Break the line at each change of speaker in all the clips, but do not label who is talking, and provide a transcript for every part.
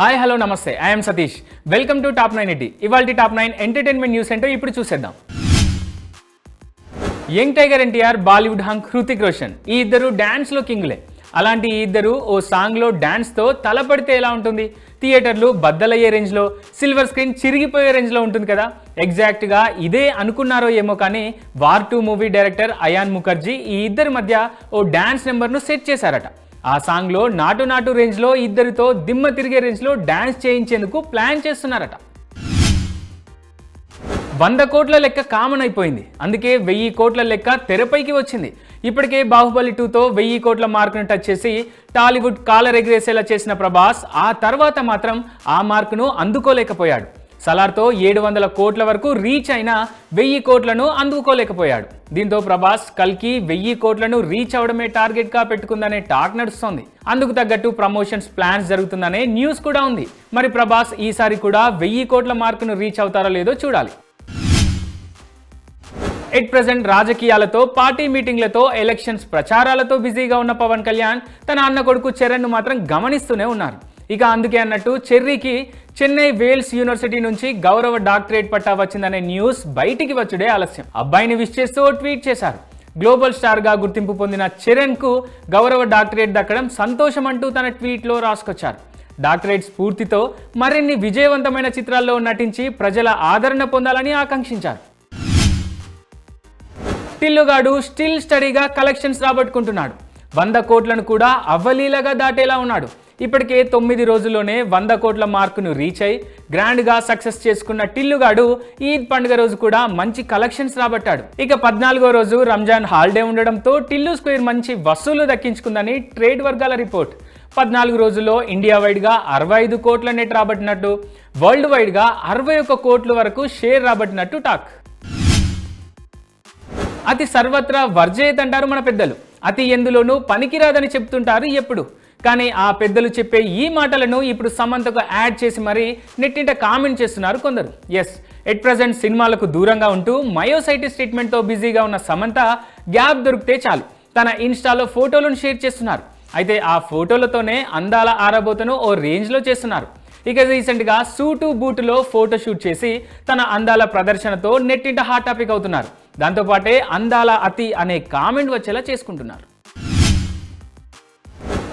Hi hello నమస్తే. I'm Satish. Welcome to top nine eighty ఇవాళ top nine entertainment news ఏంటో ఇప్పుడు చూసేద్దాం. Young tiger NTR Bollywood hunk Hrithik Roshan ఈ ఇద్దరు డ్యాన్స్లో కింగ్లే అలాంటి ఈ ఇద్దరు ఓ సాంగ్లో డ్యాన్స్తో తలపడితే ఎలా ఉంటుంది? థియేటర్లు బద్దలయ్యే రేంజ్లో సిల్వర్ స్క్రీన్ చిరిగిపోయే రేంజ్లో ఉంటుంది కదా? ఎగ్జాక్ట్గా ఇదే అనుకున్నారో ఏమో కానీ war two movie director Ayan Mukerji ఈ ఇద్దరి మధ్య ఓ డ్యాన్స్ నెంబర్ను సెట్ చేశారట. ఆ సాంగ్లో నాటు నాటు రేంజ్లో ఇద్దరితో దిమ్మ తిరిగే రేంజ్లో డాన్స్ చేయించేందుకు ప్లాన్ చేస్తున్నారట. వంద కోట్ల లెక్క కామన్ అయిపోయింది. అందుకే వెయ్యి కోట్ల లెక్క తెరపైకి వచ్చింది. ఇప్పటికే బాహుబలి టూతో వెయ్యి కోట్ల మార్కును టచ్ చేసి టాలీవుడ్ కాలర్ ఎగిరేసేలా చేసిన ప్రభాస్ ఆ తర్వాత మాత్రం ఆ మార్కును అందుకోలేకపోయాడు. సలార్తో ఏడు వందల కోట్ల వరకు రీచ్ అయిన వెయ్యి కోట్లను అందుకోలేకపోయాడు. దీంతో ప్రభాస్ కల్కి వెయ్యి కోట్లను రీచ్ అవడమే టార్గెట్గా పెట్టుకుందనే టాక్ నడుస్తోంది. అందుకు తగ్గట్టు ప్రమోషన్స్ ప్లాన్స్ జరుగుతుందనే న్యూస్ కూడా ఉంది. మరి ప్రభాస్ ఈసారి కూడా వెయ్యి కోట్ల మార్కును రీచ్ అవుతారో లేదో చూడాలి. ఎట్ ప్రజెంట్ రాజకీయాలతో పార్టీ మీటింగ్లతో ఎలక్షన్స్ ప్రచారాలతో బిజీగా ఉన్న పవన్ కళ్యాణ్ తన అన్న కొడుకు చరణ్ను మాత్రం గమనిస్తూనే ఉన్నారు. ఇక అందుకే అన్నట్టు చెర్రీకి చెన్నై వేల్స్ యూనివర్సిటీ నుంచి గౌరవ డాక్టరేట్ పట్టా వచ్చిందనే న్యూస్ బయటికి వచ్చుడే ఆలస్యం. అబ్బాయిని విష్ చేస్తూ ట్వీట్ చేశారు. గ్లోబల్ స్టార్గా గుర్తింపు పొందిన చరణ్కు గౌరవ డాక్టరేట్ దక్కడం సంతోషం అంటూ తన ట్వీట్లో రాసుకొచ్చారు. డాక్టరేట్ స్ఫూర్తితో మరిన్ని విజయవంతమైన చిత్రాల్లో నటించి ప్రజల ఆదరణ పొందాలని ఆకాంక్షించారు. టిల్లుగాడు స్టిల్ స్టడీగా కలెక్షన్స్ రాబట్టుకుంటున్నాడు. వంద కోట్లను కూడా అవ్వలీలగా దాటేలా ఉన్నాడు. ఇప్పటికే తొమ్మిది రోజుల్లోనే వంద కోట్ల మార్కును రీచ్ అయి గ్రాండ్గా సక్సెస్ చేసుకున్న టిల్లుగాడు ఈద్ పండుగ రోజు కూడా మంచి కలెక్షన్స్ రాబట్టాడు. ఇక పద్నాలుగో రోజు రంజాన్ హాలిడే ఉండడంతో టిల్లు స్క్వేర్ మంచి వసూలు దక్కించుకుందని ట్రేడ్ వర్గాల రిపోర్ట్. పద్నాలుగు రోజుల్లో ఇండియా వైడ్గా అరవై ఐదు కోట్ల నెట్ రాబట్టినట్టు వరల్డ్ వైడ్గా అరవై ఒక్క కోట్ల వరకు షేర్ రాబట్టినట్టు టాక్. అతి సర్వత్రా వర్జయత్ అంటారు మన పెద్దలు. అతి ఎందులోనూ పనికిరాదని చెప్తుంటారు ఎప్పుడు. కానీ ఆ పెద్దలు చెప్పే ఈ మాటలను ఇప్పుడు సమంతకు యాడ్ చేసి మరీ నెట్టింట కామెంట్ చేస్తున్నారు కొందరు. ఎస్ ఎట్ ప్రజెంట్ సినిమాలకు దూరంగా ఉంటూ మయోసైటిస్ ట్రీట్మెంట్తో బిజీగా ఉన్న సమంత గ్యాప్ దొరికితే చాలు. తన ఇన్స్టాలో ఫోటోలను షేర్ చేస్తున్నారు. అయితే ఆ ఫోటోలతోనే అందాల ఆరబోతను ఓ రేంజ్లో చేస్తున్నారు. ఇక రీసెంట్గా సూటు బూటులో ఫోటో షూట్ చేసి తన అందాల ప్రదర్శనతో నెట్టింట హాట్ టాపిక్ అవుతున్నారు. దాంతోపాటే అందాల అతి అనే కామెంట్ వచ్చేలా చేసుకుంటున్నారు.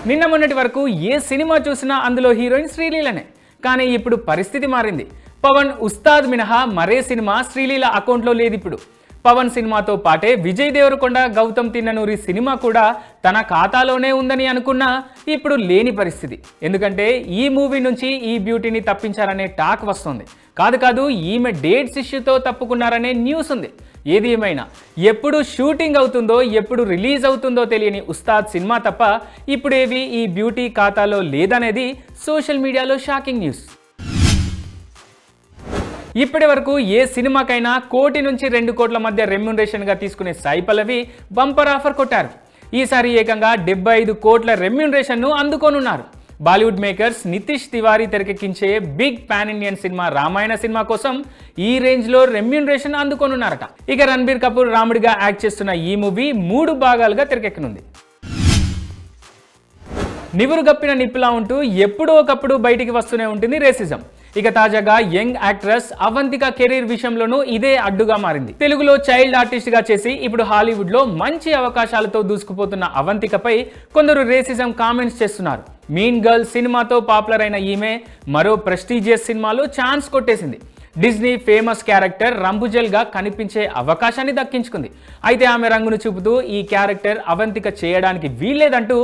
నిన్న మొన్నటి వరకు ఏ సినిమా చూసినా అందులో హీరోయిన్ శ్రీలీలనే. కానీ ఇప్పుడు పరిస్థితి మారింది. పవన్ ఉస్తాద్ మినహా మరే సినిమా శ్రీలీల అకౌంట్లో లేదు ఇప్పుడు పవన్ సినిమాతో పాటే విజయ్ దేవరకొండ గౌతమ్ తిన్ననూరి సినిమా కూడా తన ఖాతాలోనే ఉందని అనుకున్నా ఇప్పుడు లేని పరిస్థితి. ఎందుకంటే ఈ మూవీ నుంచి ఈ బ్యూటీని తప్పించారనే టాక్ వస్తుంది. కాదు కాదు ఈమె డేట్స్ ఇష్యూతో తప్పుకున్నారనే న్యూస్ ఉంది. ఏది ఏమైనా. ఎప్పుడు షూటింగ్ అవుతుందో ఎప్పుడు రిలీజ్ అవుతుందో తెలియని ఉస్తాద్ సినిమా తప్ప ఇప్పుడేవి ఈ బ్యూటీ ఖాతాలో లేదనేది సోషల్ మీడియాలో షాకింగ్ న్యూస్. ఇప్పటి వరకు ఏ సినిమాకైనా కోటి నుంచి రెండు కోట్ల మధ్య రెమ్యునరేషన్గా తీసుకునే సాయి పల్లవి బంపర్ ఆఫర్ కొట్టారు. ఈసారి ఏకంగా డెబ్బై ఐదు కోట్ల రెమ్యునరేషన్ను అందుకోనున్నారు. Bollywood makers Nitesh Tiwari తెరకెక్కించే big pan Indian cinema Ramayana cinema కోసం ఈ రేంజ్లో రెమ్యూనరేషన్ అందుకోనున్నారట. ఇక రణబీర్ కపూర్ రాముడిగా యాక్ట్ చేస్తున్న ఈ మూవీ మూడు భాగాలుగా తెరకెక్కనుంది. నివురు గప్పిన నిప్పులా ఉంటూ ఎప్పుడో ఒకప్పుడు బయటికి వస్తూనే ఉంటుంది రేసిజం. ఇక తాజాగా యంగ్ యాక్ట్రెస్ అవంతిక కెరీర్ విషయంలోనూ ఇదే అడ్డుగా మారింది. తెలుగులో చైల్డ్ ఆర్టిస్ట్గా చేసి ఇప్పుడు హాలీవుడ్లో మంచి అవకాశాలతో దూసుకుపోతున్న అవంతికపై కొందరు రేసిజం కామెంట్స్ చేస్తున్నారు. మీన్ గర్ల్ సినిమాతో పాపులర్ అయిన ఈమె మరో ప్రెస్టీజియస్ సినిమాలో ఛాన్స్ కొట్టేసింది. డిజ్నీ ఫేమస్ క్యారెక్టర్ రంబుజల్గా కనిపించే అవకాశాన్ని దక్కించుకుంది. అయితే ఆమె రంగును చూపుతూ ఈ క్యారెక్టర్ అవంతిక చేయడానికి వీల్లేదంటూ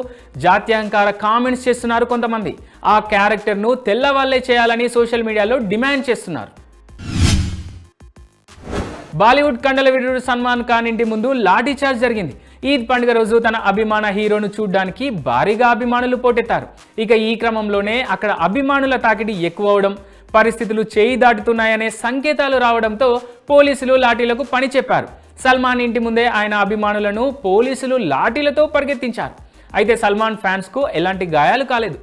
జాత్యాంకార కామెంట్స్ చేస్తున్నారు కొంతమంది. ఆ క్యారెక్టర్ను తెల్లవాళ్ళే చేయాలని సోషల్ మీడియాలో డిమాండ్ చేస్తున్నారు. బాలీవుడ్ కండల విరుడు సల్మాన్ ఖాన్ ఇంటి ముందు లాఠీ చార్జ్ జరిగింది. ఈద్ పండుగ రోజు తన అభిమాన హీరోను చూడ్డానికి భారీగా అభిమానులు పోటెత్తారు. ఇక ఈ క్రమంలోనే అక్కడ అభిమానుల తాకిడి ఎక్కువ అవడం పరిస్థితులు చేయి దాటుతున్నాయనే సంకేతాలు రావడంతో పోలీసులు లాఠీలకు పని చెప్పారు. సల్మాన్ ఇంటి ముందే ఆయన అభిమానులను పోలీసులు లాఠీలతో పరిగెత్తించారు. అయితే సల్మాన్ ఫ్యాన్స్కు ఎలాంటి గాయాలు కాలేదు.